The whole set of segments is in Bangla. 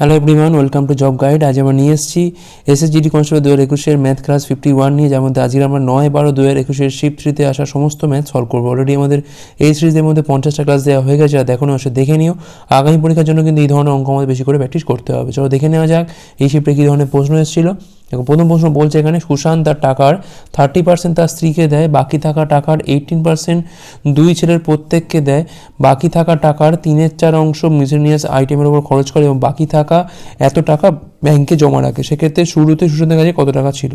Hello everyone welcome to job guide আজ আমরা নিয়ে এসেছি এসএসজিডি কনস্টেবল দু হাজার একুশের ম্যাথ ক্লাস ফিফটি ওয়ান নিয়ে, যার মধ্যে আজকে আমরা নয় বারো দু হাজার একুশের শিফট থ্রিতে আসা সমস্ত ম্যাথ সলভ করব। অলরেডি আমাদের এই সিরিজের মধ্যে পঞ্চাশটা ক্লাস দেওয়া হয়ে গেছে, আর দেখো না দেখে নিও। আগামী পরীক্ষার জন্য কিন্তু এই ধরনের অঙ্ক আমাদের বেশি করে প্র্যাকটিস করতে হবে। চলো দেখে নেওয়া যাক, এই শিফটে কী ধরনের প্রশ্ন এসেছিল। দেখো, প্রথম প্রশ্ন বলছে এখানে, সুশান্ত তার টাকার থার্টি পার্সেন্ট তার স্ত্রীকে দেয়, বাকি থাকা টাকার এইটিন পার্সেন্ট দুই ছেলের প্রত্যেককে দেয়, বাকি থাকা টাকার তিনের চার অংশ মিসেনিয়াস আইটেমের উপর খরচ করে এবং বাকি থাকা এত টাকা ব্যাংকে জমা রাখে। সেক্ষেত্রে শুরুতে সুশান্তের কাছে কত টাকা ছিল?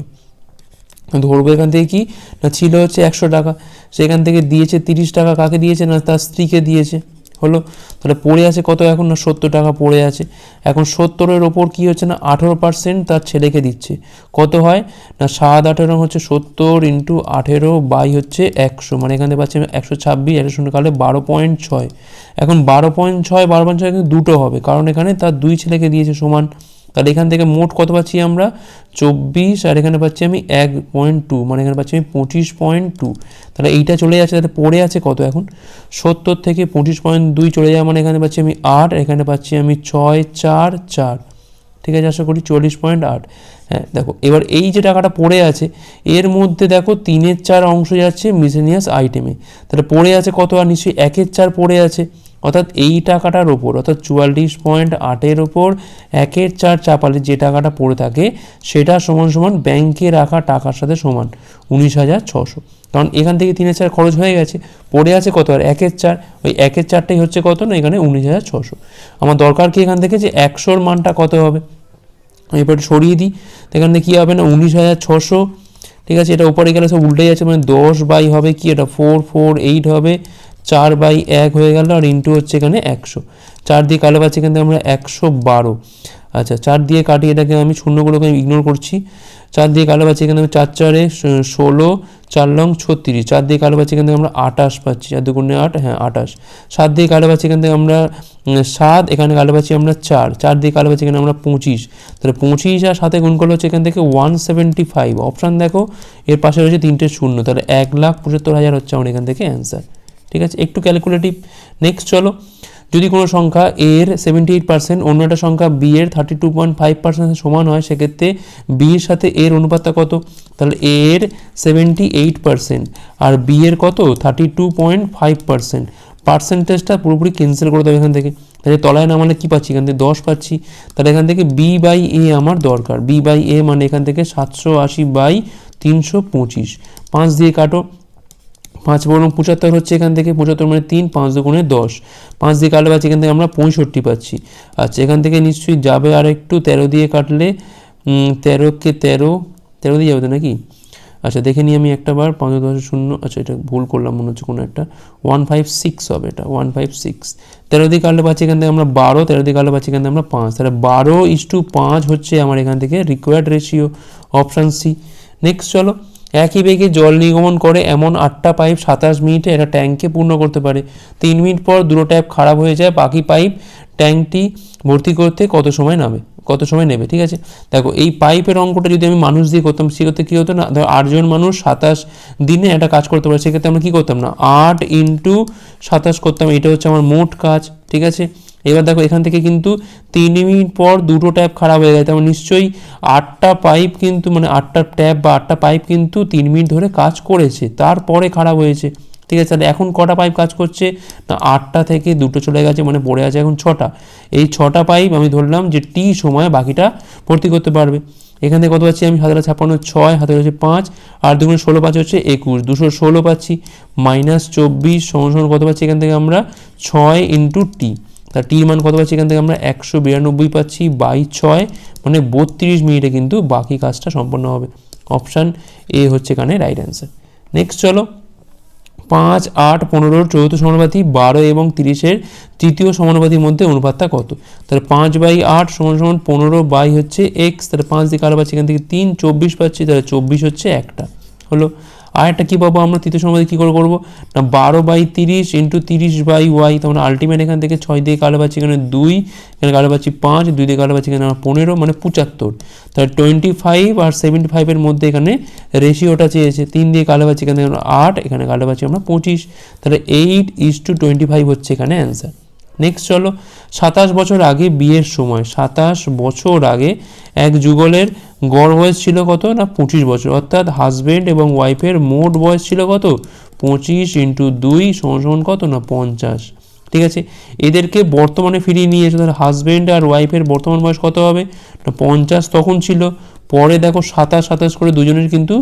ধরবো এখান থেকে কি? না, ছিল হচ্ছে একশো টাকা। সেখান থেকে দিয়েছে তিরিশ টাকা। কাকে দিয়েছে? না, তার স্ত্রীকে দিয়েছে। হলো? তাহলে পড়ে আছে কত এখন? না সত্তর টাকা পড়ে আছে। এখন সত্তরের ওপর কি হচ্ছে না? আঠেরো পার্সেন্ট তার ছেলেকে দিচ্ছে। কত হয়? না, সাত আঠেরো হচ্ছে সত্তর ইন্টু আঠেরো বাই হচ্ছে একশো। মানে এখানে পাচ্ছি একশো ছাব্বিশ একশো শূন্য কালে বারো পয়েন্ট ছয়। এখন বারো পয়েন্ট ছয়, বারো পয়েন্ট ছয় কিন্তু দুটো হবে। কারণ এখানে তার দুই ছেলেকে দিয়েছে সমান তাহলে এখান থেকে মোট কত পাচ্ছি আমরা? চব্বিশ, আর এখানে পাচ্ছি আমি এক পয়েন্ট টু মানে এখানে পাচ্ছি আমি পঁচিশ পয়েন্ট টু তাহলে এইটা চলে যাচ্ছে, তাহলে পড়ে আছে কত এখন? সত্তর থেকে পঁচিশ পয়েন্ট দুই চলে যাওয়া মানে এখানে পাচ্ছি আমি আট, এখানে পাচ্ছি আমি ছয়, চার চার। ঠিক আছে, আশা করি চল্লিশ পয়েন্ট আট। হ্যাঁ দেখো, এবার এই যে টাকাটা পড়ে আছে, এর মধ্যে দেখো তিনের চার অংশ যাচ্ছে মিসেনিয়াস আইটেমে তাহলে পড়ে আছে কত? আর নিশ্চয়ই একের চার পড়ে আছে। অর্থাৎ এই টাকাটার ওপর অর্থাৎ চুয়াল্লিশ পয়েন্ট আটের ওপর একের চার চাপালে যে টাকাটা পড়ে থাকে, সেটা সমান সমান ব্যাংকে রাখা টাকার সাথে সমান উনিশ হাজার ছশো। কারণ এখান থেকে তিনের চার খরচ হয়ে গেছে, পড়ে আছে কত আর? একের চার। ওই একের চারটাই হচ্ছে কত না? এখানে উনিশ হাজার ছশো। আমার দরকার কি এখান থেকে যে একশোর মানটা কত হবে? এবার সরিয়ে দিই। তো এখানে কী হবে না? উনিশ হাজার ছশো। ঠিক আছে, এটা উপরে গেলে সব উল্টে যাচ্ছে মানে দশ বাই হবে কি? এটা ফোর ফোর এইট হবে। চার বাই এক হয়ে গেল আর ইন্টু হচ্ছে এখানে একশো। চার দিয়ে কালো পাচ্ছি এখান থেকে আমরা একশো বারো। আচ্ছা চার দিয়ে কাটি এটাকে আমি শূন্যগুলোকে ইগনোর করছি। চার দিয়ে কালো পাচ্ছি এখানে আমি চার চারে ষোলো, চার লং ছত্রিশ। চার দিয়ে কালো পাচ্ছি এখান থেকে আমরা আটাশ পাচ্ছি। চার দুগুণে আট হ্যাঁ আটাশ সাত দিয়ে কালো পাচ্ছি এখান থেকে আমরা সাত, এখানে কালো পাচ্ছি আমরা চার। চার দিয়ে কালো পাচ্ছি এখানে আমরা পঁচিশ। তাহলে পঁচিশ আর সাথে গুণ করলে হচ্ছে এখান থেকে ওয়ান সেভেন্টি ফাইভ অপশান দেখো, এর পাশে রয়েছে তিনটে শূন্য। তাহলে এক লাখ পঁচাত্তর হাজার হচ্ছে আমার এখান থেকে অ্যান্সার ঠিক আছে? একটু ক্যালকুলেটিভ নেক্সট চলো। যদি কোনো সংখ্যা এ এর সেভেন্টি এইট পার্সেন্ট অন্য একটা সংখ্যা বি এর thirty two point five percent সমান হয়, সেক্ষেত্রে বি এর সাথে এর অনুপাতটা কত? তাহলে এ এর সেভেন্টি এইট পার্সেন্ট আর বি এর কত? Thirty two point five percent পার্সেন্টেজটা পুরোপুরি ক্যান্সেল করে দেবে এখান থেকে। তাহলে তলায় না মানে কী পাচ্ছি? এখান থেকে দশ পাচ্ছি। তাহলে এখান থেকে বি বাই এ আমার দরকার। বি বাই এ মানে এখান থেকে সাতশো আশি বাই তিনশো পঁচিশ। পাঁচ দিয়ে কাটো। পাঁচ বরং পঁচাত্তর হচ্ছে এখান থেকে, পঁচাত্তর মানে তিন, পাঁচ দুগুণে দশ। পাঁচ দিয়ে কাটলে পাচ্ছি এখান থেকে আমরা পঁয়ষট্টি পাচ্ছি। আচ্ছা এখান থেকে নিশ্চয়ই যাবে আর একটু তেরো দিয়ে কাটলে তেরোকে তেরো তেরো দিয়ে যাবে নাকি? আচ্ছা দেখে নিই আমি একটা বার, পাঁচ দশ শূন্য আচ্ছা এটা ভুল করলাম মনে হচ্ছে কোনো একটা। ওয়ান ফাইভ সিক্স হবে এটা, ওয়ান ফাইভ সিক্স। তেরো দিয়ে কাটলে পাচ্ছি এখান থেকে আমরা বারো, তেরো দিয়ে কাটলে পাচ্ছি এখান থেকে আমরা পাঁচ। তাহলে বারো ইস টু পাঁচ হচ্ছে আমার এখান থেকে required ratio option C next চলো। একই বেগে জল নির্গমন করে এমন আটটা পাইপ সাতাশ মিনিটে একটা ট্যাঙ্কে পূর্ণ করতে পারে। তিন মিনিট পর দুটো ট্যাপ খারাপ হয়ে যায়, বাকি পাইপ ট্যাঙ্কটি ভর্তি করতে কত সময় নামে, কত সময় নেবে, ঠিক আছে? দেখো, এই পাইপের অঙ্কটা যদি আমি মানুষ দিয়ে করতাম, সেক্ষেত্রে কী হতো না? ধরো আটজন মানুষ সাতাশ দিনে একটা কাজ করতে পারে, সেক্ষেত্রে আমরা কী করতাম না? আট ইন্টু সাতাশ করতাম, এটা হচ্ছে আমার মোট কাজ, ঠিক আছে? এবার দেখো, এখান থেকে কিন্তু তিন মিনিট পর দুটো ট্যাপ খারাপ হয়ে গেছে তেমন নিশ্চয়ই আটটা পাইপ কিন্তু মানে আটটা ট্যাপ বা আটটা পাইপ কিন্তু তিন মিনিট ধরে কাজ করেছে, তারপরে খারাপ হয়েছে। ঠিক আছে, তাহলে এখন কটা পাইপ কাজ করছে? না, আটটা থেকে দুটো চলে গেছে মানে পড়ে আছে এখন ছটা। এই ছটা পাইপ আমি ধরলাম যে টি সময় বাকিটা ভর্তি করতে পারবে। এখান থেকে কত পাচ্ছি আমি? হাজার ছাপ্পান্ন, ছয় হাতে হচ্ছে পাঁচ, আর দুগুণ ষোলো পাঁচ হচ্ছে একুশ। দুশো ষোলো পাচ্ছি। মাইনাস চব্বিশ সমান কত পাচ্ছি এখান থেকে আমরা? ছয় ইন্টু টি। তা টির মান কত পাচ্ছি? এখান থেকে আমরা একশো বিরানব্বই পাচ্ছি, বাই ছয় মানে বত্রিশ মিনিটে কিন্তু বাকি কাজটা সম্পন্ন হবে। অপশান এ হচ্ছে এখানে রাইট অ্যান্সার নেক্সট চলো, পাঁচ, আট পনেরোর চৌথ সমানুপাতি, বারো এবং তিরিশের তৃতীয় সমানুপাতির মধ্যে অনুপাতটা কত? তাহলে পাঁচ বাই আট সমান সমান পনেরো বাই হচ্ছে এক্স তাহলে পাঁচ দিকে কারও পাচ্ছি? এখান থেকে তিন, চব্বিশ পাচ্ছি, তাহলে চব্বিশ হচ্ছে একটা। হলো আর একটা কী পাবো আমরা? তৃতীয় সমাধি কী করে করব? না, বারো বাই তিরিশ ইন্টু তিরিশ বাই ওয়াই তখন আলটিমেট এখান থেকে ছয় দিয়ে কালো পাচ্ছি এখানে দুই, এখানে কালো পাচ্ছি পাঁচ, দুই দিয়ে কালো পাচ্ছি এখানে আমরা পনেরো মানে পঁচাত্তর। তাহলে টোয়েন্টি ফাইভ আর সেভেন্টি ফাইভের মধ্যে এখানে রেশিওটা চেয়েছে, তিন দিয়ে কালো পাচ্ছি এখানে আট, এখানে কালো পাচ্ছি আমরা পঁচিশ। তাহলে eight is to twenty five হচ্ছে এখানে অ্যান্সার নেক্সট চলো সাতাশ বছর আগে বিয়ের সময়। সাতাশ বছর আগে এক যুগলের গড় বয়স ছিল কত না পঁচিশ বছর? অর্থাৎ হাজবেন্ড এবং ওয়াইফের মোট বয়স ছিল কত? পঁচিশ ইন্টু দুই সমান কত না পঞ্চাশ। ঠিক আছে? এদেরকে বর্তমানে ফিরিয়ে নিয়ে এসে তাহলে হাজবেন্ড আর ওয়াইফের বর্তমান বয়স কত হবে? না পঞ্চাশ তখন ছিল। পরে দেখো সাতাশ সাতাশ করে দুজনের কিন্তু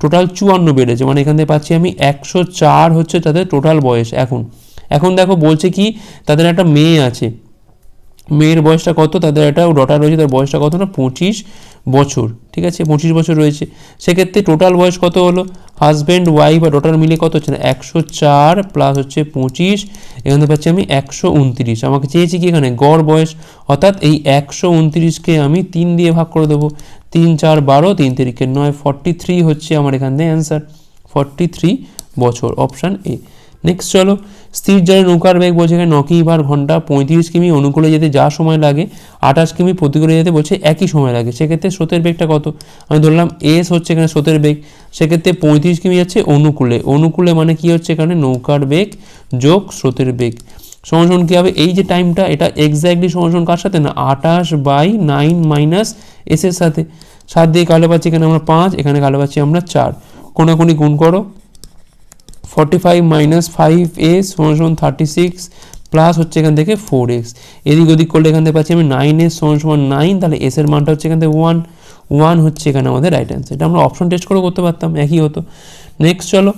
টোটাল চুয়ান্ন বেড়েছে। মানে এখান থেকে পাচ্ছি আমি একশো চার হচ্ছে তাদের টোটাল বয়স এখন। এখন দেখো বলছে কি, তাদের একটা মেয়ে আছে। মেয়ের বয়সটা কত? তাদের একটা ডটার রয়েছে, তার বয়সটা কত না? পঁচিশ বছর, ঠিক আছে? পঁচিশ বছর রয়েছে। সেক্ষেত্রে টোটাল বয়স কত হলো? হাজব্যান্ড ওয়াইফ আর ডটার মিলে কত হচ্ছে না? একশো চার প্লাস হচ্ছে পঁচিশ। এখানে পাচ্ছি আমি একশো উনত্রিশ। আমাকে চেয়েছি কি এখানে? গড় বয়স। অর্থাৎ এই একশো উনত্রিশকে আমি তিন দিয়ে ভাগ করে দেবো। তিন, চার, বারো, তিন তিরিকে নয় ফর্টি থ্রি হচ্ছে আমার এখান থেকে অ্যান্সার ফর্টি থ্রি বছর অপশান এ নেক্সট চলো, স্থির জলে নৌকার বেগ বলছে এখানে ন কিমি বার ঘণ্টা পঁয়ত্রিশ কিমি অনুকূলে যেতে যা সময় লাগে, আঠাশ কিমি প্রতিকূলে যেতে বলছে একই সময় লাগে। সেক্ষেত্রে স্রোতের বেগটা কত? আমি ধরলাম এস হচ্ছে এখানে স্রোতের বেগ, সেক্ষেত্রে পঁয়ত্রিশ কিমি যাচ্ছে অনুকূলে। অনুকূলে মানে কি হচ্ছে এখানে? নৌকার বেগ যোগ স্রোতের বেগ। সমান কী হবে? এই যে টাইমটা এটা এক্স্যাক্টলি সমান কার সাথে? না, আঠাশ বাই নাইন মাইনাস এসের সাথে। সাত দিয়ে কালো পাচ্ছি এখানে আমরা পাঁচ, এখানে কালো পাচ্ছি আমরা চার। কোনাকুনি গুণ করো forty five minus five S সমান সমান থার্টি সিক্স প্লাস হচ্ছে এখান থেকে ফোর এক্স এদিক ওদিক করলে এখান থেকে পাচ্ছি আমি নাইন এস সমান সমান নাইন তাহলে এস এর মানটা হচ্ছে এখান থেকে ওয়ান ওয়ান হচ্ছে এখানে আমাদের রাইট অ্যান্সার এটা আমরা অপশন টেস্ট করে করতে পারতাম, একই হতো। নেক্সট চলো,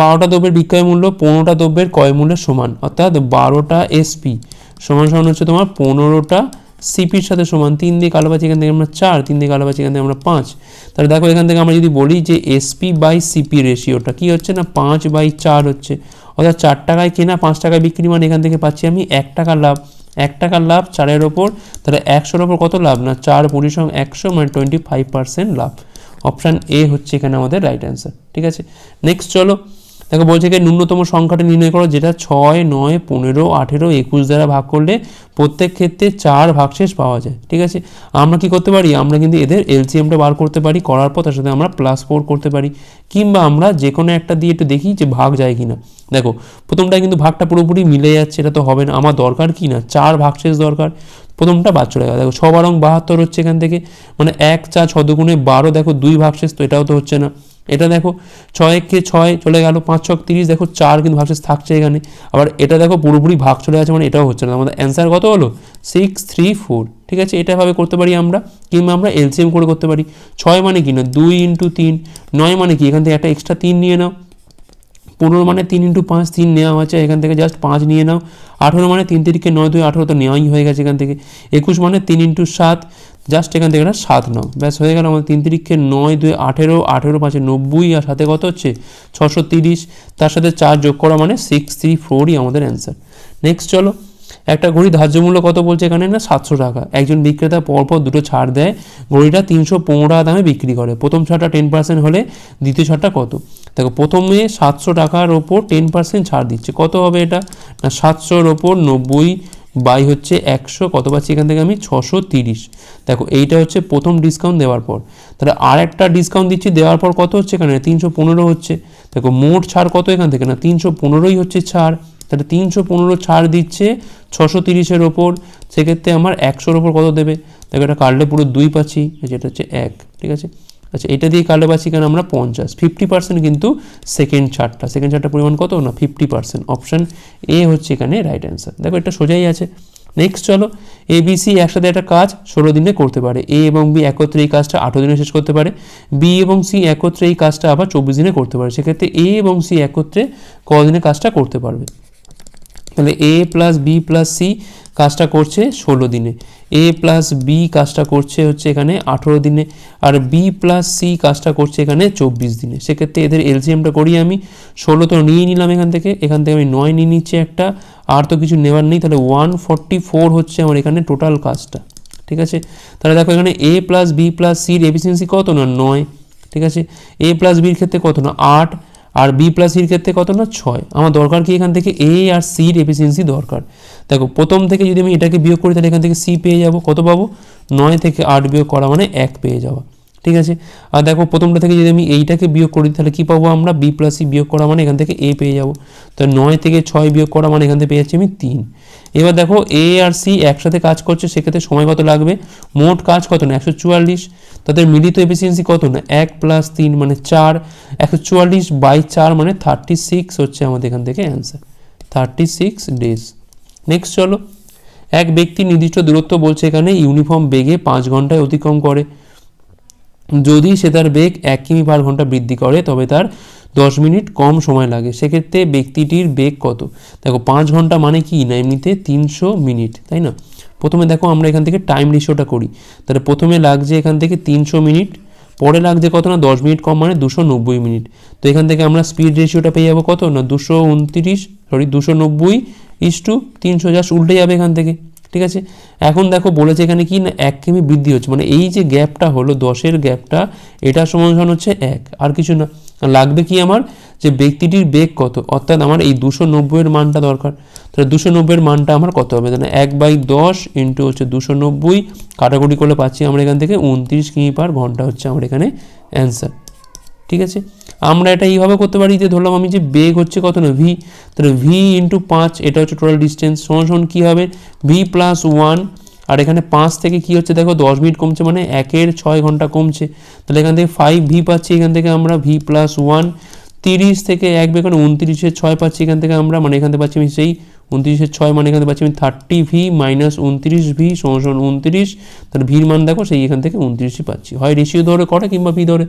বারোটা দ্রব্যের বিক্রয় মূল্য পনেরোটা দ্রব্যের ক্রয় মূল্যের সমান, অর্থাৎ বারোটা এসপি সমান সমান হচ্ছে তোমার পনেরোটা সিপির সাথে সমান তিন দিয়ে কালো পাচ্ছি এখান থেকে আমরা চার, তিন দিয়ে কালো পাচ্ছি এখান থেকে আমরা পাঁচ। তাহলে দেখো এখান থেকে আমরা যদি বলি যে এসপি বাই সিপি রেশিওটা কী হচ্ছে না? পাঁচ বাই চার হচ্ছে। অর্থাৎ চার টাকায় কেনা, পাঁচ টাকায় বিক্রি মানে এখান থেকে পাচ্ছি আমি এক টাকার লাভ। এক টাকার লাভ চারের ওপর, তাহলে একশোর ওপর কত লাভ না? চার পরিসং একশো মানে টোয়েন্টি ফাইভ পার্সেন্ট লাভ। অপশান এ হচ্ছে এখানে আমাদের রাইট অ্যান্সার ঠিক আছে? নেক্সট চলো দেখো, বলছে কি, ন্যূনতম সংখ্যাটা নির্ণয় করো, যেটা ছয়, নয়, পনেরো, আঠেরো, একুশ দ্বারা ভাগ করলে প্রত্যেক ক্ষেত্রে চার ভাগশেষ পাওয়া যায়, ঠিক আছে? আমরা কি করতে পারি? আমরা কিন্তু এদের এলসিএমটা বার করতে পারি, করার পর তার সাথে আমরা প্লাস ফোর করতে পারি, কিংবা আমরা যে কোনো একটা দিয়ে একটু দেখি যে ভাগ যায় কি না দেখো, প্রথমটায় কিন্তু ভাগটা পুরোপুরি মিলে যাচ্ছে, এটা তো হবে না, আমার দরকার কি না? চার ভাগশেষ দরকার, প্রথমটা বাদ চলে গেল। দেখো, ছ বারং বাহাত্তর হচ্ছে এখান থেকে মানে এক চা ছ দুগুণে বারো, দেখো, দুই ভাগশেষ তো এটাও তো হচ্ছে না। এটা দেখো, ছয় কে ছয় চলে গেল, পাঁচ ছক তিরিশ, দেখো চার কিন্তু ভাগশেষ থাকছে এখানে। আবার এটা দেখো পুরোপুরি ভাগ চলে গেছে মানে এটাও হচ্ছে না। আমাদের অ্যান্সার কত হলো? সিক্স থ্রি ফোর ঠিক আছে এটাভাবে করতে পারি আমরা, কিংবা আমরা এলসিএম করে করতে পারি। ছয় মানে কি না দুই ইন্টু তিন। নয় মানে কি? এখান থেকে একটা এক্সট্রা তিন নিয়ে নাও। পনেরো মানে তিন ইন্টু পাঁচ, তিন নেওয়া হয়েছে, এখান থেকে জাস্ট পাঁচ নিয়ে নাও। আঠেরো মানে তিন তিরিখে নয় দুই, আঠেরো তো নেওয়াই হয়ে গেছে এখান থেকে। একুশ মানে তিন ইন্টু সাত জাস্ট এখান থেকে একটা সাত নাও। ব্যাস, হয়ে গেল আমাদের তিন তিরিখে নয় দুই, আঠেরো আঠেরো পাঁচে নব্বই, আর সাথে কত হচ্ছে? ছশো তিরিশ। তার সাথে চার যোগ করা মানে সিক্স থ্রি ফোরই আমাদের অ্যান্সার নেক্সট চলো। একটা ঘড়ি ধার্য মূল্য কত বলছে এখানে? না, সাতশো টাকা। একজন বিক্রেতা পরপর দুটো ছাড় দেয়, ঘড়িটা তিনশো পনেরো টাকা দামে বিক্রি করে। প্রথম ছাড়টা টেন পার্সেন্ট হলে দ্বিতীয় ছাড়টা কত? দেখো, প্রথমে সাতশো টাকার ওপর টেন পার্সেন্ট ছাড় দিচ্ছে। কত হবে এটা? না, সাতশোর ওপর নব্বই বাই হচ্ছে একশো। কত পাচ্ছি এখান থেকে আমি? ছশো তিরিশ। দেখো, এইটা হচ্ছে প্রথম ডিসকাউন্ট দেওয়ার পর। তাহলে আর একটা ডিসকাউন্ট দিচ্ছি, দেওয়ার পর কত হচ্ছে এখানে? তিনশো পনেরো হচ্ছে। দেখো, মোট ছাড় কত এখান থেকে? না, তিনশো পনেরোই হচ্ছে ছাড়। তাহলে তিনশো পনেরো ছাড় দিচ্ছে ছশো তিরিশের ওপর, সেক্ষেত্রে আমার একশোর ওপর কত দেবে? দেখো এটা কাটলে পুরো দুই পাচ্ছি যেটা হচ্ছে এক, ঠিক আছে? আচ্ছা এটা দিয়ে কাটলে পাচ্ছি কেন? আমরা পঞ্চাশ ফিফটি পার্সেন্ট কিন্তু সেকেন্ড ছাড়টা সেকেন্ড ছাড়টা পরিমাণ কত? না ফিফটি পার্সেন্ট অপশান এ হচ্ছে এখানে রাইট অ্যান্সার দেখো এটা সোজাই আছে। নেক্সট চলো এ বি সি একসাথে একটা কাজ ষোলো দিনে করতে পারে এ এবং বি একত্রে এই কাজটা আঠেরো দিনে শেষ করতে পারে বি এবং সি একত্রে এই কাজটা আবার চব্বিশ দিনে করতে পারে, সেক্ষেত্রে এ এবং সি একত্রে কদিনে কাজটা করতে পারবে। তাহলে A plus B plus C কাজটা করছে ষোলো দিনে। এ প্লাস বি কাজটা করছে হচ্ছে এখানে আঠেরো দিনে আর বি প্লাস সি কাজটা করছে এখানে চব্বিশ দিনে। সেক্ষেত্রে এদের এলসিএমটা করি আমি। ষোলো তো নিয়ে নিলাম এখান থেকে। এখান থেকে আমি নয় নিয়ে নিচ্ছি একটা। আর তো কিছু নেওয়ার নেই। তাহলে ওয়ান ফর্টি ফোর হচ্ছে আমার এখানে টোটাল কাজটা। ঠিক আছে? তাহলে দেখো এখানে এ প্লাস বি প্লাস সির এফিসিয়েন্সি কত না? নয়। ঠিক আছে? এ প্লাস বির ক্ষেত্রে কত না? আট। আর বি প্লাস সির ক্ষেত্রে কত না? ছয়। আমার দরকার কি এখান থেকে এ আর সির এফিসিয়েন্সি দরকার? দেখো, প্রথম থেকে যদি আমি এটাকে বিয়োগ করি, তাহলে এখান থেকে সি পেয়ে যাব। কত পাবো? নয় থেকে আট বিয়োগ করা মানে এক পেয়ে যাওয়া। ঠিক আছে? আর দেখো, প্রথমটা থেকে যদি আমি এইটাকে বিয়োগ করি, তাহলে কি পাবো আমরা? বি প্লাস সি বিয়োগ করা মানে এখান থেকে এ পেয়ে যাব। তো নয় থেকে ছয় বিয়োগ করা মানে এখান থেকে পেয়ে যাচ্ছি আমি তিন। এবার দেখো এ আর সি একসাথে কাজ করছে, সেক্ষেত্রে সময় কত লাগবে? মোট কাজ কত না? একশো চুয়াল্লিশ। তাদের মিলিত এফিসিয়েন্সি কত না? এক প্লাস তিন মানে চার। একশো চুয়াল্লিশ বাই চার মানে থার্টি সিক্স হচ্ছে আমাদের এখান থেকে answer thirty six days next চলো। এক ব্যক্তি নির্দিষ্ট দূরত্ব বলছে এখানে ইউনিফর্ম বেগে পাঁচ ঘন্টায় অতিক্রম করে। যদি সে তার বেগ এক কিমি পার ঘণ্টা বৃদ্ধি করে, তবে তার দশ মিনিট কম সময় লাগে। সেক্ষেত্রে ব্যক্তিটির বেগ কত? দেখো, পাঁচ ঘণ্টা মানে কি না? এমনিতে তিনশো মিনিট, তাই না? প্রথমে দেখো আমরা এখান থেকে টাইম রেশিওটা করি। তাহলে প্রথমে লাগছে এখান থেকে তিনশো মিনিট পরে লাগছে কত না, দশ মিনিট কম মানে দুশো নব্বই মিনিট তো এখান থেকে আমরা স্পিড রেশিওটা পেয়ে যাব কত না, দুশো উনত্রিশ সরি দুশো নব্বই ইস টু তিনশো জাস্ট উল্টে যাবে এখান থেকে, ঠিক আছে? এখন দেখো বলেছে এখানে কি না, এক কিমি বৃদ্ধি হচ্ছে মানে এই যে গ্যাপটা হলো, দশের গ্যাপটা এটা সমান হচ্ছে এক, আর কিছু না। লাগবে কি আমার? যে ব্যক্তিটির বেগ কত? অর্থাৎ আমার এই দুশো নব্বইয়ের মানটা দরকার। তাহলে দুশো নব্বইয়ের মানটা আমার কত হবে? তাহলে এক বাই দশ ইন্টু হচ্ছে দুশো নব্বই। কাটাকুটি করলে পাচ্ছি আমরা এখান থেকে উনত্রিশ কিমি পার? ঘণ্টা হচ্ছে আমার এখানে অ্যান্সার ঠিক আছে? আমরা এটা এইভাবে করতে পারি যে ধরলাম আমি যে বেগ হচ্ছে কত না? ভি তাহলে ভি ইন্টু পাঁচ, এটা হচ্ছে টোটাল ডিস্টেন্স সমান সমান কী হবে? ভি প্লাস ওয়ান আর এখানে পাঁচ থেকে কি হচ্ছে? দেখো, দশ মিনিট কমছে মানে একের ছয় ঘণ্টা কমছে। তাহলে এখান থেকে ফাইভ ভি পাচ্ছি, এখান থেকে আমরা ভি প্লাস ওয়ান তিরিশ থেকে এক বেকার উনত্রিশের ছয় পাচ্ছি, এখান থেকে আমরা মানে এখান পাচ্ছি আমি সেই উনত্রিশের ছয় মানে এখান পাচ্ছি আমি থার্টি ভি মাইনাস উনত্রিশ ভি সমান উনত্রিশ। তাহলে ভির মান দেখো, সেই এখান থেকে উনত্রিশই পাচ্ছি। হয় রেশিও ধরে করে কিংবা ভি ধরে।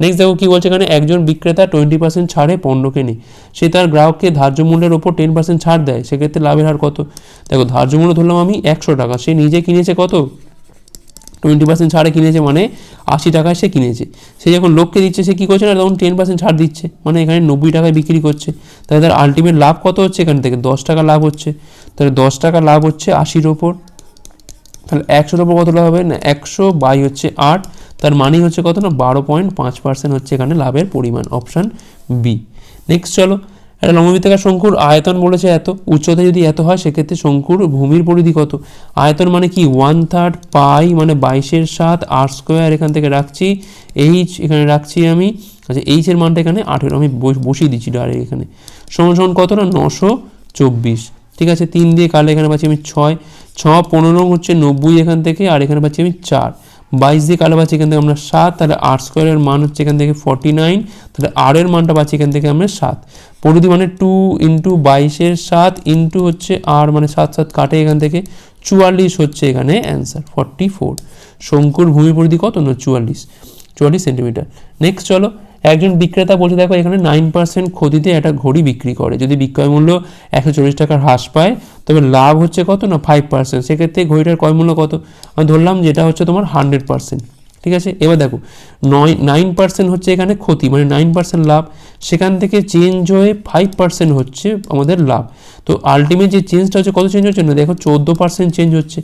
নেক্সট দেখো কী বলছে এখানে, একজন বিক্রেতা টোয়েন্টি পার্সেন্ট ছাড়ে পণ্য কেনে সে তার গ্রাহককে ধার্য মূল্যের ওপর টেন পার্সেন্ট ছাড় দেয়, সেক্ষেত্রে লাভের হার কত? দেখো, ধার্য মূল্য ধরলাম আমি একশো টাকা, সে নিজে কিনেছে কত? টোয়েন্টি পার্সেন্ট ছাড়ে কিনেছে মানে আশি টাকায় সে কিনেছে। সে যখন লোককে দিচ্ছে, সে কী করছে না, তখন টেন পার্সেন্ট ছাড় দিচ্ছে মানে এখানে নব্বই টাকায় বিক্রি করছে। তাহলে তার আলটিমেট লাভ কত হচ্ছে এখান থেকে? দশ টাকা লাভ হচ্ছে। তাহলে দশ টাকা লাভ হচ্ছে আশির ওপর। তাহলে একশোর ওপর কত লাভ হবে? না, একশো বাই হচ্ছে আট, তার মানেই হচ্ছে কত না, বারো পয়েন্ট পাঁচ পার্সেন্ট হচ্ছে এখানে লাভের পরিমাণ অপশান বি নেক্সট চলো, একটা লম্ববৃত্তাকার শঙ্কুর আয়তন বলেছে এত উচ্চতা যদি এত হয়, সেক্ষেত্রে শঙ্কুর ভূমির পরিধি কত? আয়তন মানে কি? ওয়ান থার্ড পাই মানে বাইশের সাত আর স্কোয়ার এখান থেকে রাখছি এইচ এখানে রাখছি আমি আচ্ছা এইচের মানটা এখানে আঠেরো, আমি বস- বসিয়ে দিচ্ছি ডাইরেক্ট এখানে। সমান সমান কত না, নশো চব্বিশ। ঠিক আছে, তিন দিয়ে কালে এখানে পাচ্ছি আমি ছয় ছ পনেরো হচ্ছে নব্বই এখান থেকে, আর এখানে পাচ্ছি আমি চার। বাইশ দিয়ে কালো পাচ্ছি এখান থেকে আমরা সাত, তাহলে আর স্কোয়ারের মান হচ্ছে এখান থেকে ফর্টি নাইন তাহলে আর এর মানটা পাচ্ছি এখান থেকে আমরা সাত। পরিধি মানে টু ইন্টু বাইশের সাত ইন্টু হচ্ছে আর মানে সাত সাত কাটে এখান থেকে, চুয়াল্লিশ হচ্ছে এখানে অ্যান্সার ফর্টি ফোর শঙ্কুর ভূমি পরিধি কত? না, চুয়াল্লিশ। চুয়াল্লিশ সেন্টিমিটার নেক্সট চলো একজন বিক্রেতা বলছে, দেখো, এখানে নাইন পার্সেন্ট ক্ষতিতে একটা ঘড়ি বিক্রি করে। যদি বিক্রয় মূল্য একশো চল্লিশ টাকার হ্রাস পায়, তবে লাভ হচ্ছে কত? না ফাইভ পার্সেন্ট সেক্ষেত্রে ঘড়িটার ক্রয় মূল্য কত? আমি ধরলাম যেটা হচ্ছে তোমার হান্ড্রেড পার্সেন্ট ঠিক আছে? এবার দেখো, নয় নাইন পার্সেন্ট হচ্ছে এখানে ক্ষতি মানে নাইন পার্সেন্ট লাভ। সেখান থেকে চেঞ্জ হয়ে ফাইভ পার্সেন্ট হচ্ছে আমাদের লাভ। তো আলটিমেট যে চেঞ্জটা হচ্ছে, কত চেঞ্জ হচ্ছে? না, দেখো, চোদ্দ পার্সেন্ট চেঞ্জ হচ্ছে।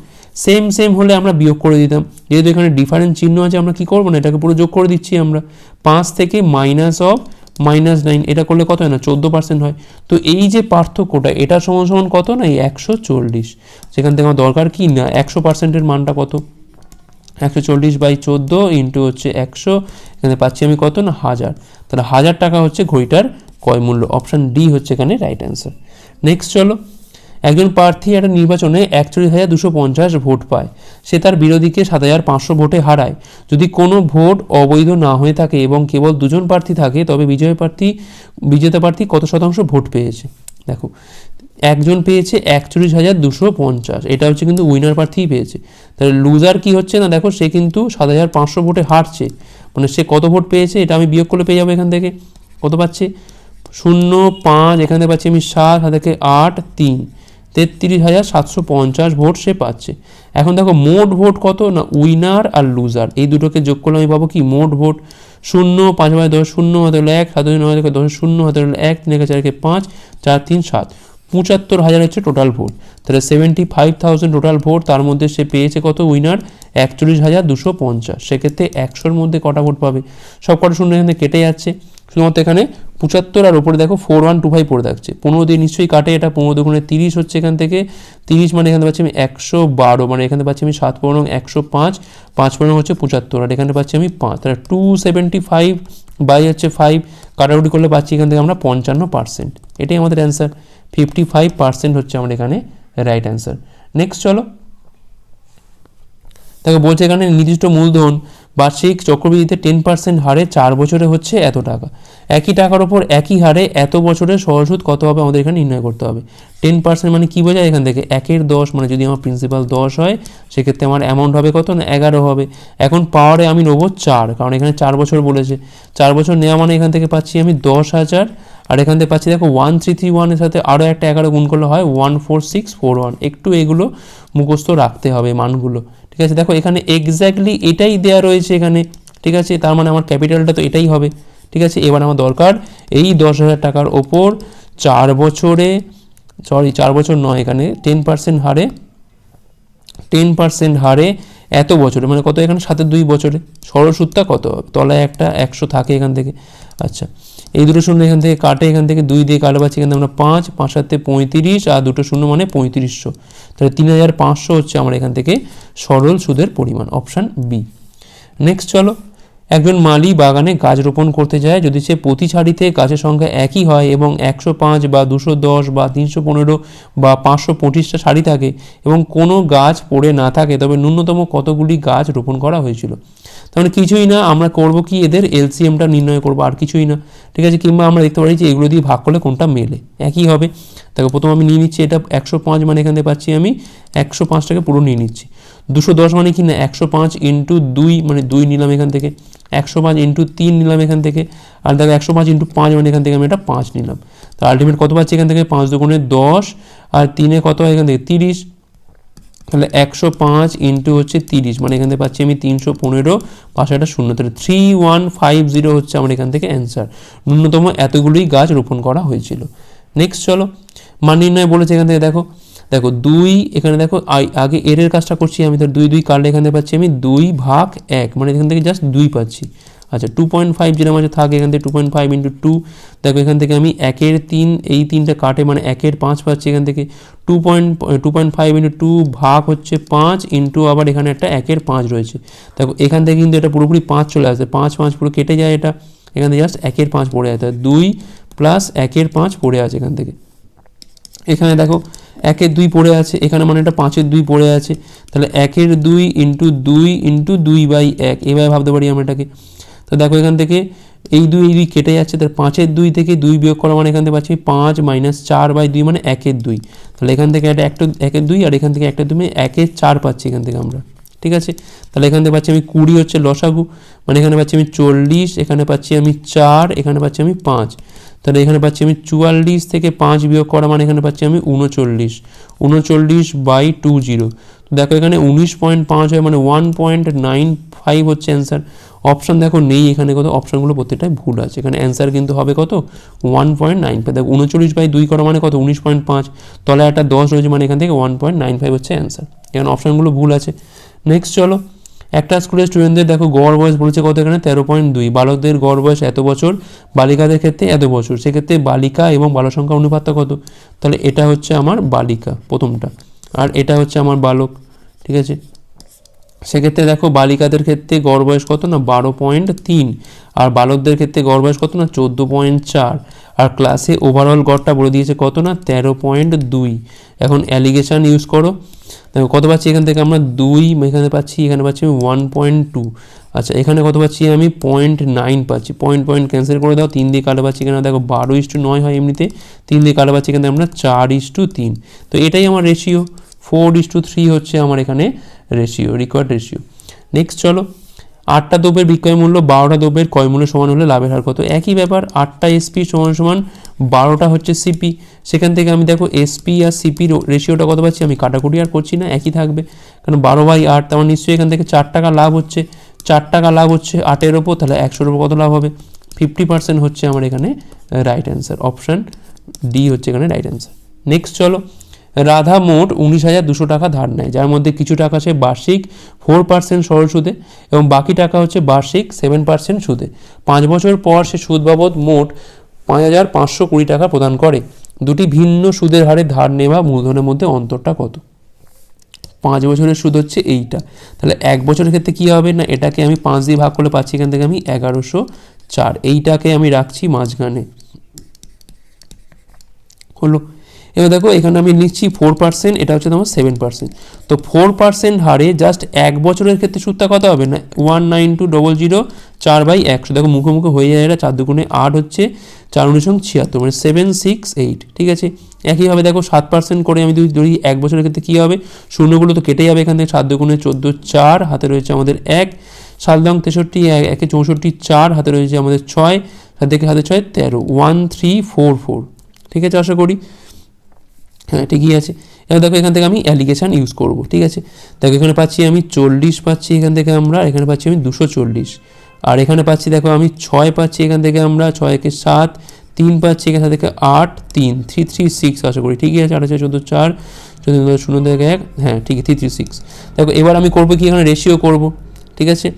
সেম সেম হলে আমরা বিয়োগ করে দিতাম। যেহেতু এখানে ডিফারেন্ট চিহ্ন আছে, আমরা কী করব না? এটাকে পুরো যোগ করে দিচ্ছি আমরা। পাঁচ থেকে মাইনাস অফ মাইনাস নাইন এটা করলে কত হয় না? চোদ্দ পার্সেন্ট হয়। তো এই যে পার্থক্যটা, এটা সমান সমান কত? না, এই একশো চল্লিশ। সেখান থেকে আমার দরকার কি? না, একশো পার্সেন্টের মানটা কত? একশো চল্লিশ বাই চোদ্দ ইন্টু হচ্ছে একশো। এখানে পাচ্ছি আমি কত না? হাজার। তাহলে হাজার টাকা হচ্ছে ঘড়িটার ক্রয় মূল্য। অপশান ডি হচ্ছে এখানে রাইট অ্যান্সার নেক্সট চলো। একজন প্রার্থী একটা নির্বাচনে একচল্লিশ হাজার দুশো পঞ্চাশ ভোট পায়। সে তার বিরোধীকে সাত হাজার পাঁচশো ভোটে হারায়। যদি কোনো ভোট অবৈধ না হয়ে থাকে এবং কেবল দুজন প্রার্থী থাকে, তবে বিজয় প্রার্থী, বিজেতা প্রার্থী কত শতাংশ ভোট পেয়েছে? দেখো একজন পেয়েছে একচল্লিশ হাজার দুশো পঞ্চাশ। এটা হচ্ছে কিন্তু উইনার প্রার্থীই পেয়েছে। তাহলে লুজার কি হচ্ছে না, দেখো, সে কিন্তু সাত হাজার পাঁচশো ভোটে হারছে। মানে সে কত ভোট পেয়েছে এটা আমি বিয়োগ করলে পেয়ে যাব এখান থেকে। কত পাচ্ছে? শূন্য পাঁচ, এখান থেকে পাচ্ছি আমি সাত হাত থেকে আট, তিন। তেত্রিশ হাজার সাতশো পঞ্চাশ ভোট সে পাচ্ছে। এখন দেখো, মোট ভোট কত? না উইনার আর লুজার এই দুটোকে যোগ করলে আমি পাবো কি? মোট ভোট শূন্য পাঁচ বাই দশ, শূন্য হাতে হলো এক, সাত নয় থেকে দশ, শূন্য হাতে হলো এক, তিন একে চার একে পাঁচ, চার, তিন, সাত। পঁচাত্তর হাজার হচ্ছে টোটাল ভোট তাহলে seventy five thousand total vote তার মধ্যে সে পেয়েছে কত উইনার একচল্লিশ হাজার দুশো পঞ্চাশ। সেক্ষেত্রে একশোর মধ্যে কটা ভোট পাবে? সব কটা শূন্য এখানে কেটে যাচ্ছে। শুধুমাত্র এখানে পঁচাত্তর আর ওপরে দেখো ফোর ওয়ান টু ফাইভ পড়ে থাকছে। পনেরো দিয়ে নিশ্চয়ই কাটে, এটা পনেরো দুগুণে তিরিশ হচ্ছে এখান থেকে। তিরিশ মানে এখানে পাচ্ছি আমি একশো বারো মানে এখানে পাচ্ছি আমি সাত পনেরো একশো পাঁচ পাঁচ পনেরো হচ্ছে পঁচাত্তর, আর এখানে পাচ্ছি আমি পাঁচ। তাহলে টু সেভেন্টি ফাইভ বাই হচ্ছে ফাইভ কাটাকুটি করলে পাচ্ছি এখান থেকে আমরা পঞ্চান্ন পার্সেন্ট এটাই আমাদের অ্যান্সার ফিফটি ফাইভ পার্সেন্ট হচ্ছে আমাদের এখানে রাইট অ্যান্সার নেক্সট চলো। তাকে বলছে এখানে নির্দিষ্ট মূলধন বার্ষিক চক্রবৃদ্ধিতে টেন পার্সেন্ট হারে চার বছরে হচ্ছে এত টাকা। একই টাকার ওপর একই হারে এত বছরের সহসুদ কত হবে আমাদের এখানে নির্ণয় করতে হবে। টেন পার্সেন্ট মানে কী বোঝায়? এখান থেকে একের দশ মানে যদি আমার প্রিন্সিপাল দশ হয়, সেক্ষেত্রে আমার অ্যামাউন্ট হবে কত না এগারো হবে। এখন পাওয়ারে আমি নেব চার, কারণ এখানে চার বছর বলেছে। চার বছর নেওয়া মানে এখান থেকে পাচ্ছি আমি দশ হাজার। আর এখান থেকে পাচ্ছি দেখো ওয়ান থ্রি থ্রি ওয়ানের সাথে আরও একটা এগারো গুণ করলে হয় one four six four one একটু এগুলো মুখস্থ রাখতে হবে মানগুলো। ঠিক আছে? দেখো, এখানে এক্স্যাক্টলি এটাই দেওয়া রয়েছে এখানে, ঠিক আছে? তার মানে আমার ক্যাপিটালটা তো এটাই হবে, ঠিক আছে? এবার আমার দরকার এই দশ হাজার টাকার ওপর চার বছরে সরি চার বছর নয় এখানে টেন পার্সেন্ট হারে টেন পার্সেন্ট হারে এত বছরে মানে কত এখানে? সাথে দুই বছরে। সরসুদটা কত হবে? তলায় একটা একশো থাকে এখান থেকে। আচ্ছা এই দুটো শূন্য এখান থেকে কাটে, এখান থেকে দুই দিয়ে কাটা পাচ্ছি এখান থেকে আমরা পাঁচ পাঁচ সাথে পঁয়ত্রিশ, আর দুটো শূন্য মানে পঁয়ত্রিশশো। তাহলে তিন হাজার পাঁচশো হচ্ছে আমার এখান থেকে সরল সুদের পরিমাণ অপশান বি নেক্সট চলো, একজন মালি বাগানে গাছ রোপণ করতে যায়, যদি সে প্রতি ছাড়িতে গাছের সংখ্যা একই হয় এবং একশো পাঁচ বা দুশো দশ বা তিনশো পনেরো বা পাঁচশো পঁচিশটা সারি থাকে এবং কোনো গাছ পড়ে না থাকে, তবে ন্যূনতম কতগুলি গাছ রোপণ করা হয়েছিল? মানে কিছুই না, আমরা করব কি এদের? এলসিএমটা নির্ণয় করব, আর কিছুই না। ঠিক আছে? কিংবা আমরা দেখতে পারি যে এগুলো দিয়ে ভাগ করলে কোনটা মেলে? একই হবে। দেখো, প্রথম আমি নিয়ে নিচ্ছি, এটা একশো পাঁচ মানে এখান পাচ্ছি আমি, একশো পাঁচটাকে পুরো নিয়ে নিচ্ছি। দুশো দশ মানে কি না? একশো পাঁচ ইন্টু দুই মানে দুই নিলাম এখান থেকে। একশো পাঁচ ইন্টু তিন নিলাম এখান থেকে। আর দেখো, একশো পাঁচ ইন্টু পাঁচ মানে এখান থেকে আমি এটা পাঁচ নিলাম। তো আলটিমেট কত পাচ্ছি এখান থেকে? পাঁচ দুগুণে দশ, আর তিনে কত হয় এখান থেকে? তিরিশ। তাহলে একশো পাঁচ ইন্টু হচ্ছে তিরিশ। মানে এখান থেকে পাচ্ছি আমি তিনশো পনেরো পাশে একটা শূন্য। তাহলে থ্রি ওয়ান ফাইভ জিরো হচ্ছে আমার এখান থেকে অ্যান্সার ন্যূনতম এতগুলোই গাছ রোপণ করা হয়েছিল। নেক্সট চলো। মান নির্ণয় বলেছে এখান থেকে, দেখো। দেখো, দুই, এখানে দেখো আগে এরের কাজটা করছি আমি তো দুই দুই কাটলে এখান পাচ্ছি আমি? দুই ভাগ এক। মানে এখান থেকে জাস্ট দুই পাচ্ছি। আচ্ছা টু পয়েন্ট ফাইভ যেরকম আছে, থাকে এখান থেকে two point five into two দেখো, এখান থেকে আমি একের তিন, এই তিনটা কাটে মানে একের পাঁচ পাচ্ছি এখান থেকে। Two point two point five into two ভাগ হচ্ছে পাঁচ ইন্টু আবার এখানে একটা একের পাঁচ রয়েছে। দেখো, এখান থেকে কিন্তু এটা পুরোপুরি পাঁচ চলে আসে, পাঁচ পাঁচ পুরো কেটে যায় এটা। এখান থেকে জাস্ট একের পাঁচ পড়ে আছে দুই প্লাস একের পাঁচ পড়ে আছে এখান থেকে। এখানে দেখো, একের দুই পড়ে আছে, এখানে মানে এটা পাঁচের দুই পড়ে আছে। তাহলে একের দুই ইন্টু দুই ইন্টু দুই বাই এক, এভাবে ভাবতে পারি আমরা এটাকে। তো দেখো এখান থেকে এই দুই এই দুই কেটে যাচ্ছে, তাহলে পাঁচের দুই থেকে দুই বিয়োগ করা মানে এখান থেকে পাচ্ছি পাঁচ মাইনাস চার বাই দুই মানে একের দুই। তাহলে এখান থেকে একটা একটা একের দুই আর এখান থেকে একটা দুই মানে একের চার পাচ্ছি এখান থেকে আমরা, ঠিক আছে? তাহলে এখান থেকে পাচ্ছি আমি কুড়ি হচ্ছে লসাগু মানে এখানে পাচ্ছি আমি চল্লিশ, এখানে পাচ্ছি আমি চার, এখানে পাচ্ছি আমি পাঁচ। তাহলে এখানে পাচ্ছি আমি চুয়াল্লিশ থেকে পাঁচ বিয়োগ করা মানে এখানে পাচ্ছি আমি উনচল্লিশ উনচল্লিশ বাই টু জিরো তো দেখো এখানে উনিশ পয়েন্ট পাঁচ হয় মানে ওয়ান পয়েন্ট নাইন ফাইভ হচ্ছে অ্যান্সার অপশন দেখো নেই, এখানে কত? অপশনগুলো প্রত্যেকটাই ভুল আছে। এখানে অ্যান্সার কিন্তু হবে কত? ওয়ান পয়েন্ট নাইন ফাইভ দেখো উনচল্লিশ বাই দুই করা মানে কত? উনিশ পয়েন্ট পাঁচ। তলায় একটা দশ রয়েছে মানে এখান থেকে ওয়ান পয়েন্ট নাইন ফাইভ হচ্ছে অ্যান্সার এখানে অপশনগুলো ভুল আছে। নেক্সট চলো। একটা স্কুলের স্টুডেন্টদের দেখো, গড় বয়স বলেছে কত এখানে? তেরো পয়েন্ট দুই। বালকদের গড় বয়স এত বছর, বালিকাদের ক্ষেত্রে এত বছর। সেক্ষেত্রে বালিকা এবং বালক সংখ্যা অনুপাতটা কত? তাহলে এটা হচ্ছে আমার বালিকা প্রথমটা। আর এটা হচ্ছে আমার বালক। ঠিক আছে? সেক্ষেত্রে দেখো বালিকাদের ক্ষেত্রে গড় বয়স কত না? বারো পয়েন্ট তিন। আর বালকদের ক্ষেত্রে গড় বয়স কত না? চোদ্দ পয়েন্ট চার। আর ক্লাসে ওভারঅল গড়টা বলে দিয়েছে কত না? তেরো পয়েন্ট দুই। এখন অ্যালিগেশন ইউজ করো। দেখো, কত পাচ্ছি? এখান থেকে আমরা দুই, এখানে পাচ্ছি এখানে পাচ্ছি আমি ওয়ান পয়েন্ট টু আচ্ছা এখানে কত পাচ্ছি? আমি পয়েন্ট নাইন পাচ্ছি। পয়েন্ট পয়েন্ট ক্যান্সেল করে দাও। তিন দিয়ে কাটা পাচ্ছি এখানে। দেখো, বারো ইস টু নয় হয় এমনিতে। তিন দিয়ে কাটা পাচ্ছি এখানে আমরা চার ইস টু তিন। তো এটাই আমার ratio four is two three হচ্ছে আমার এখানে রেশিও রিকোয়ার্ড রেশিও নেক্সট চলো, আটটা দ্রব্যের বিক্রয় মূল্য বারোটা দ্রব্যের ক্রয় মূল্য সমান হলে লাভের হার কত? একই ব্যাপার, আটটা এসপি সমান সমান বারোটা হচ্ছে সিপি সেখান থেকে আমি দেখো এসপি আর সিপির রেশিওটা কত পাচ্ছি? আমি কাটাকুটি আর করছি না, একই থাকবে। কারণ বারো বাই আট, তার মানে নিশ্চয়ই এখান থেকে চার টাকা লাভ হচ্ছে। চার টাকা লাভ হচ্ছে আটের ওপর, তাহলে একশোর ওপর কত লাভ হবে? ফিফটি পার্সেন্ট হচ্ছে আমার এখানে রাইট অ্যান্সার অপশান ডি হচ্ছে এখানে রাইট অ্যান্সার নেক্সট চলো রাধা মোট উনিশ হাজার দুশো টাকা ধার নেয়, যার মধ্যে কিছু টাকা সে বার্ষিক ফোর পার্সেন্ট সরল সুদে এবং বাকি টাকা হচ্ছে বার্ষিক সেভেন পার্সেন্ট সুদে। পাঁচ বছর পর সে সুদ বাবদ মোট পাঁচ হাজার পাঁচশো কুড়ি টাকা প্রদান করে। দুটি ভিন্ন সুদের হারে ধার নেওয়া মূলধনের মধ্যে অন্তরটা কত? পাঁচ বছরের সুদ হচ্ছে এইটা। তাহলে এক বছরের ক্ষেত্রে কী হবে না? এটাকে আমি পাঁচ দিয়ে ভাগ করলে পাচ্ছি এখান থেকে আমি এগারোশো চার। এইটাকে আমি রাখছি মাঝখানে। হলো এবার দেখো, এখানে আমি নিচ্ছি ফোর পার্সেন্ট এটা হচ্ছে তোমার সেভেন পার্সেন্ট তো ফোর পার্সেন্ট হারে জাস্ট এক বছরের ক্ষেত্রে সুদটা কত হবে? না one nine two double zero চার বাই একশো দেখো, মুখে মুখে হয়ে যায় এটা, চার দুগুণে আট হচ্ছে চার উনিশ ছিয়াত্তর মানে সেভেন সিক্স এইট ঠিক আছে? একইভাবে দেখো, সাত পার্সেন্ট করে আমি যদি ধরি, এক বছরের ক্ষেত্রে কী হবে? শূন্যগুলো তো কেটে যাবে এখান থেকে, সাত দুগুণে চোদ্দ চার, হাতে রয়েছে আমাদের এক। সাত লং তেষট্টি একে চৌষট্টি চার, হাতে রয়েছে আমাদের ছয় হাত থেকে হাতে ছয় তেরো ওয়ান থ্রি ফোর ফোর ঠিক আছে, আশা করি? হ্যাঁ ঠিকই আছে। এবার দেখো এখান থেকে আমি অ্যালিগেশান ইউজ করব, ঠিক আছে? দেখো এখানে পাচ্ছি আমি চল্লিশ পাচ্ছি এখান থেকে আমরা, এখানে পাচ্ছি আমি দুশো চল্লিশ। আর এখানে পাচ্ছি দেখো আমি ছয় পাচ্ছি এখান থেকে আমরা ছয়কে সাত, তিন পাচ্ছি এখান থেকে আট, তিন থ্রি থ্রি সিক্স আশা করি, ঠিকই আছে? আছে চোদ্দ, চার, চোদ্দ শূন্য থেকে এক হ্যাঁ ঠিক থ্রি থ্রি সিক্স দেখো এবার আমি করব কি? এখানে রেশিও করব, ঠিক আছে?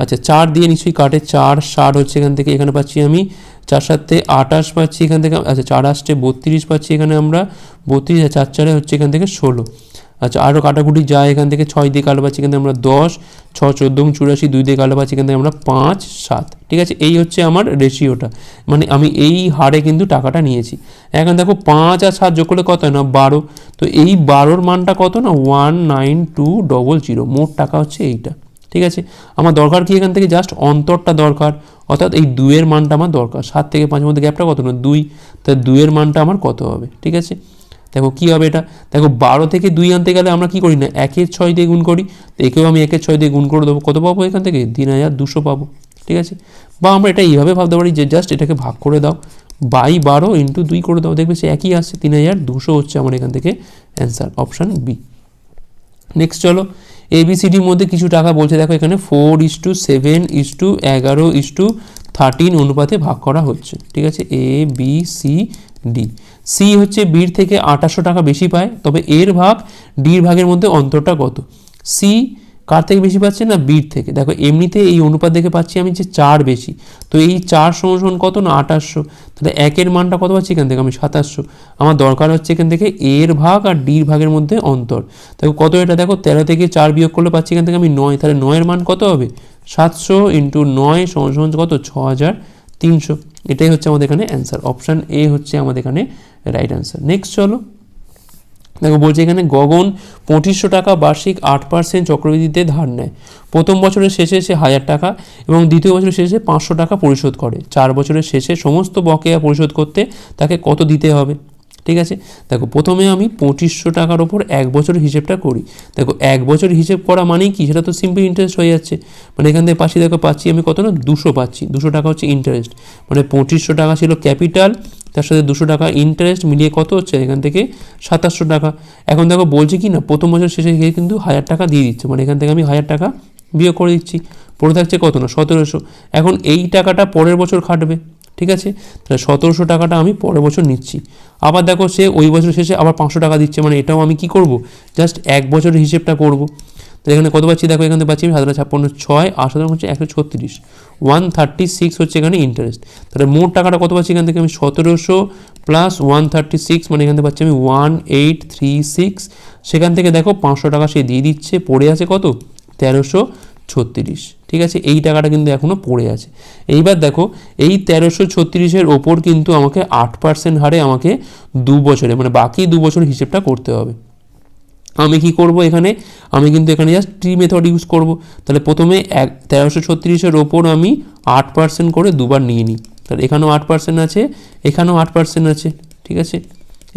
আচ্ছা চার দিয়ে নিশ্চয়ই কাটে, চার, ষাট হচ্ছে এখান থেকে। এখানে পাচ্ছি আমি চার সাতে আটাশ পাচ্ছি এখান থেকে আচ্ছা চার আষ্টে বত্রিশ পাচ্ছি এখানে আমরা, বত্রিশ আর চার চারে হচ্ছে এখান থেকে ষোলো। আচ্ছা আরও কাটাকুটি যায় এখান থেকে ছয় দিয়ে কালো পাচ্ছি এখান থেকে আমরা দশ, ছ, চোদ্দ চুরাশি, দুই দিয়ে কালো পাচ্ছি এখান থেকে আমরা পাঁচ, সাত। ঠিক আছে, এই হচ্ছে আমার রেশিওটা। মানে আমি এই হারে কিন্তু টাকাটা নিয়েছি। এখন দেখো পাঁচ আর সাত যোগ করলে কত না? বারো। তো এই বারোর মানটা কত না? One nine two double zero. মোট টাকা হচ্ছে এইটা। ঠিক আছে? আমার দরকার কি এখান থেকে? জাস্ট অন্তরটা দরকার। অর্থাৎ এই দুইয়ের মানটা আমার দরকার। সাত থেকে পাঁচের মধ্যে গ্যাপটা কত না দুই। তাই দুইয়ের মানটা আমার কত হবে? ঠিক আছে? দেখো কী হবে এটা? দেখো বারো থেকে দুই আনতে গেলে আমরা কি করি না? একের ছয় দিয়ে গুণ করি। তো একেও আমি একের ছয় দিয়ে গুণ করে দেবো। কত পাবো এখান থেকে? তিন হাজার দুশো পাবো। ঠিক আছে? বা আমরা এটা এইভাবে ভাবতে পারি যে জাস্ট এটাকে ভাগ করে দাও। বাই বারো ইন্টু দুই করে দাও। দেখবে সে একই আসছে। তিন হাজার দুশো হচ্ছে আমার এখান থেকে অ্যান্সার অপশান বি নেক্সট চলো। এবিসিডির মধ্যে কিছু টাকা বলছে, দেখো এখানে four is two seven is two এগারো ইস টু থার্টিন অনুপাতে ভাগ করা হচ্ছে, ঠিক আছে? A B C D C হচ্ছে বির থেকে আঠাশশো টাকা বেশি পায়, তবে এর ভাগ ডির ভাগের মধ্যে অন্তরটা কত? সি কার থেকে বেশি পাচ্ছি? না, বির থেকে। দেখো, এমনিতে এই অনুপাত দেখে পাচ্ছি আমি যে চার বেশি। তো এই চার সমান সমান কত? না, আঠাশশো। তাহলে একের মানটা কত পাচ্ছি এখান থেকে? আমি সাতাশশো। আমার দরকার হচ্ছে এখান থেকে এর ভাগ আর ডির ভাগের মধ্যে অন্তর। দেখো, কত এটা? দেখো, তেরো থেকে চার বিয়োগ করলে পাচ্ছি এখান থেকে আমি নয়। তাহলে নয়ের মান কত হবে? সাতশো ইন্টু নয় সমান সমান কত? ছ হাজার তিনশো। এটাই হচ্ছে আমাদের এখানে অ্যান্সার অপশান এ হচ্ছে আমাদের এখানে রাইট অ্যান্সার নেক্সট চলো। দেখো, বলছে এখানে গগন পঁচিশশো টাকা বার্ষিক আট পার্সেন্ট চক্রবৃদ্ধিতে ধার নেয়। প্রথম বছরের শেষে সে হাজার টাকা এবং দ্বিতীয় বছরের শেষে পাঁচশো টাকা পরিশোধ করে। চার বছরের শেষে সমস্ত বকেয়া পরিশোধ করতে তাকে কত দিতে হবে? ঠিক আছে? দেখো, প্রথমে আমি পঁচিশশো টাকার ওপর এক বছর হিসেবটা করি। দেখো, এক বছর হিসেব করা মানেই কি? সেটা তো সিম্পল ইন্টারেস্ট হয়ে যাচ্ছে। মানে এখান থেকে পাচ্ছি, দেখো, পাচ্ছি আমি কত না? দুশো পাচ্ছি। দুশো টাকা হচ্ছে ইন্টারেস্ট মানে পঁচিশশো টাকা ছিল ক্যাপিটাল তার সাথে দুশো টাকা ইন্টারেস্ট মিলিয়ে কত হচ্ছে? এখান থেকে সাতাশশো টাকা। এখন দেখো, বলছি কি না? প্রথম বছর শেষে গিয়ে কিন্তু হাজার টাকা দিয়ে দিচ্ছে। মানে এখান থেকে আমি হাজার টাকা বিয়োগ করে দিচ্ছি। পড়ে থাকছে কত না? সতেরোশো। এখন এই টাকাটা পরের বছর খাটবে। ঠিক আছে? তাহলে সতেরোশো টাকাটা আমি পরের বছর নিচ্ছি। আবার দেখো সে ওই বছর শেষে আবার পাঁচশো টাকা দিচ্ছে মানে এটাও আমি কি করব? জাস্ট এক বছরের হিসেবটা করব। তাহলে এখানে কত পাচ্ছি? দেখো এখানে পাচ্ছি আমি সাতটা ছাপ্পান্ন, ছয়, আর সাধারণ হচ্ছে একশো ছত্রিশ। ওয়ান থার্টি সিক্স হচ্ছে এখানে ইন্টারেস্ট তাহলে মোট টাকাটা কত পাচ্ছি এখান থেকে? আমি সতেরোশো প্লাস ওয়ান থার্টি সিক্স মানে এখান থেকে পাচ্ছি আমি ওয়ান এইট থ্রি সিক্স। সেখান থেকে দেখো পাঁচশো টাকা সে দিয়ে দিচ্ছে, পড়ে আছে কত? তেরোশো ছত্রিশ, ঠিক আছে? এই টাকাটা কিন্তু এখনও পড়ে আছে। এইবার দেখো, এই তেরোশো ছত্রিশের ওপর কিন্তু আমাকে আট পার্সেন্ট হারে আমাকে দু বছরে মানে বাকি দু বছর হিসেবটা করতে হবে। আমি কি করব এখানে? আমি কিন্তু এখানে জাস্ট ট্রি মেথড ইউজ করব। তাহলে প্রথমে এক, তেরোশো ছত্রিশের ওপর আমি আট পার্সেন্ট করে দুবার নিয়ে নিই। তাহলে এখানেও আট পার্সেন্ট আছে, এখানেও আট পার্সেন্ট আছে, ঠিক আছে?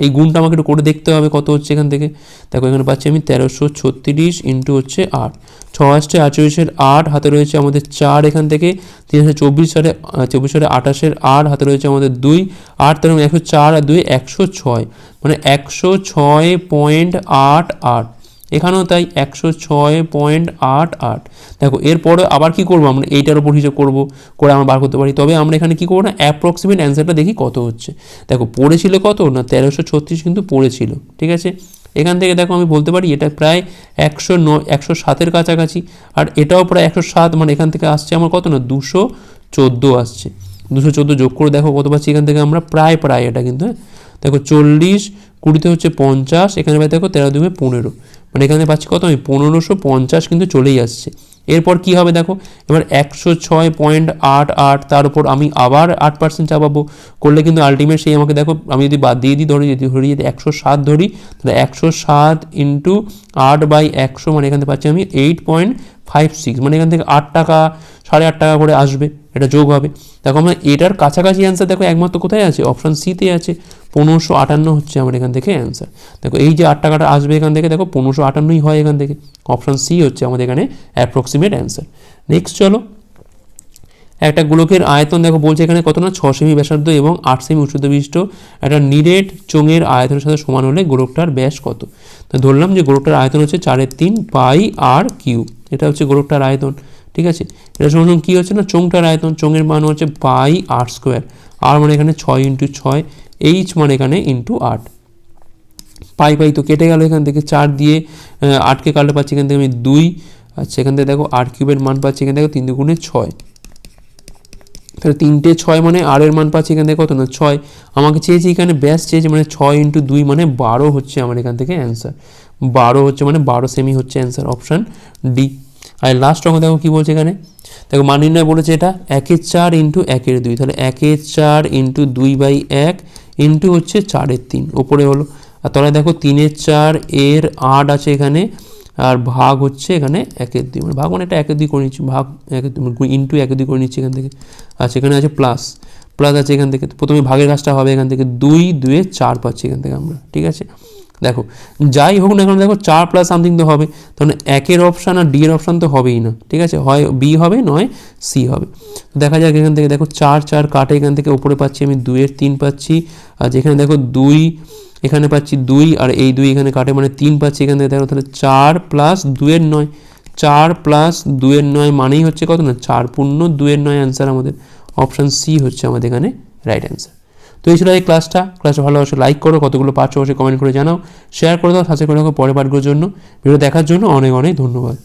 এই গুণটা আমাকে একটু করে দেখতে হবে কত হচ্ছে এখান থেকে। দেখো, এখানে পাচ্ছি আমি তেরোশো ছত্রিশ ইন্টু হচ্ছে আট। ছ আসছে আটচল্লিশের আট, হাতে রয়েছে আমাদের চার এখান থেকে। তিন হাজার চব্বিশ সালে চব্বিশ সালে আঠাশের আট, হাতে রয়েছে আমাদের দুই। আট তেরো একশো চার আর দুই একশো ছয়। মানে একশো ছয় পয়েন্ট আট আট। এখানেও তাই একশো ছয় পয়েন্ট আট আট। দেখো, এরপরে আবার কি করব আমরা? এইটার উপর হিসেব করব, করে আমরা বার করতে পারি। তবে আমরা এখানে কি করব না? অ্যাপ্রক্সিমেট অ্যান্সারটা দেখি কত হচ্ছে। দেখো, পড়েছিল কত? না, তেরোশো ছত্রিশ কিন্তু পড়েছিল, ঠিক আছে? এখান থেকে দেখো, আমি বলতে পারি এটা প্রায় একশো ন, একশো সাতের কাছাকাছি, আর এটাও প্রায় একশো সাত মানে এখান থেকে আসছে আমার কত না? দুশো চোদ্দ আসছে। দুশো চোদ্দ যোগ করে দেখো কত পাচ্ছি এখান থেকে আমরা? প্রায় প্রায় এটা কিন্তু হ্যাঁ? দেখো, চল্লিশ কুড়িতে হচ্ছে পঞ্চাশ, এখানে পাই দেখো তেরো দুমে পনেরো। মানে এখানে পাচ্ছি কত? আমি পনেরোশো পঞ্চাশ কিন্তু চলেই আসছে। এরপর কি হবে দেখো? এবার একশো ছয় পয়েন্ট আট আট, তার উপর আমি আবার আট পার্সেন্ট চাপাবো। করলে কিন্তু আলটিমেট সেই আমাকে দেখো, আমি যদি বাদ দিয়ে দিই, ধরি, যদি ধরি, যদি একশো সাত ধরি, তাহলে একশো সাত ইন্টু আট বাই একশো মানে এখান থেকে পাচ্ছি আমি এইট পয়েন্ট ফাইভ সিক্স মানে এখান থেকে আট টাকা, সাড়ে আট টাকা করে আসবে। এটা যোগ হবে। দেখো আমরা এটার কাছাকাছি অ্যান্সার দেখো একমাত্র কোথায় আছে? অপশান সিতে আছে। পনেরোশো আটান্ন হচ্ছে আমার এখান থেকে অ্যান্সার দেখো, এই যে আট টাকাটা আসবে এখান থেকে, দেখো, পনেরোশো আটান্নই হয় এখান থেকে। অপশান সি হচ্ছে আমাদের এখানে অ্যাপ্রক্সিমেট অ্যান্সার নেক্সট চলো। একটা গোলকের আয়তন, দেখো, বলছে এখানে কত না? ছ সেমি ব্যাসার্ধ এবং আট সেমি উচ্চতা বিশিষ্ট একটা নিরেট চোঙের আয়তনের সাথে সমান হলে গোলকটার ব্যাস কত? তো ধরলাম যে গোলকটার আয়তন হচ্ছে চারের তিন পাই আর কিউ। এটা হচ্ছে গোলকটার আয়তন, ঠিক আছে? এটা সমান কী হচ্ছে না? চোঙটার আয়তন, চোঙের মান হচ্ছে পাই আর স্কোয়ার। আর মানে এখানে ছয় ইন্টু ছয় এইচ মানে এখানে ইন্টু আট। পাই পাই তো কেটে গেল এখান থেকে। চার দিয়ে আটকে কাটলে পাচ্ছি এখান থেকে আমি দুই। আচ্ছা এখান থেকে দেখো আট কিউবের মান পাচ্ছি এখান থেকে তিন দুগুণে ছয়। তাহলে তিনটে ছয় মানে আর এর মান পাচ্ছি এখান থেকে কত না? ছয়। আমাকে চেয়েছি এখানে ব্যাস, চেয়েছে মানে ছয় ইন্টু দুই মানে বারো হচ্ছে আমার এখান থেকে অ্যান্সার বারো হচ্ছে মানে বারো সেমি হচ্ছে অ্যান্সার অপশান ডি আর লাস্ট অঙ্ক দেখো কী বলছে এখানে? দেখো মান নির্ণয় বলেছে এটা একের চার ইন্টু একের দুই। তাহলে একের চার ইন্টু দুই বাই এক ইন্টু হচ্ছে চারের তিন ওপরে হলো। আর তাহলে দেখো তিনের চার, এর আট আছে এখানে, আর ভাগ হচ্ছে এখানে একের দুই মানে ভাগ মানে এটা একের দুই করে নিচ্ছি, ভাগ একের দুই ইন্টু একের দুই করে নিচ্ছি এখান থেকে। আচ্ছা এখানে আছে প্লাস প্লাস আছে এখান থেকে প্রথমে ভাগের কাজটা হবে এখান থেকে দুই, দুয়ে চার পাচ্ছি এখান থেকে আমরা, ঠিক আছে? দেখো, যাই হোক না এখন দেখো চার প্লাস সামথিং তো হবে। তখন একের অপশান আর ডি এর অপশান তো হবেই না, ঠিক আছে? হয় বি হবে, নয় সি হবে। দেখা যাক এখান থেকে, দেখো চার চার কাটে এখান থেকে, উপরে পাচ্ছি আমি দুইয়ের তিন পাচ্ছি। আর যেখানে দেখো দুই, এখানে পাচ্ছি দুই, আর এই দুই এখানে কাটে মানে তিন পাচ্ছি এখান থেকে, দেখো তাহলে চার প্লাস দুয়ের নয়। চার প্লাস দুয়ের নয় মানেই হচ্ছে কত না? চার পূর্ণ দুয়ের নয় অ্যান্সার আমাদের। অপশান সি হচ্ছে আমাদের এখানে রাইট অ্যান্সার তো এই ছিল এই ক্লাসটা ক্লাসটা ভালো অবশ্যই লাইক করো, কতগুলো পাঁচশো অবশ্যই কমেন্ট করে জানাও। শেয়ার করে দাও সাথে করে পরে পাঠগুলোর জন্য। ভিডিও দেখার জন্য অনেক অনেক ধন্যবাদ।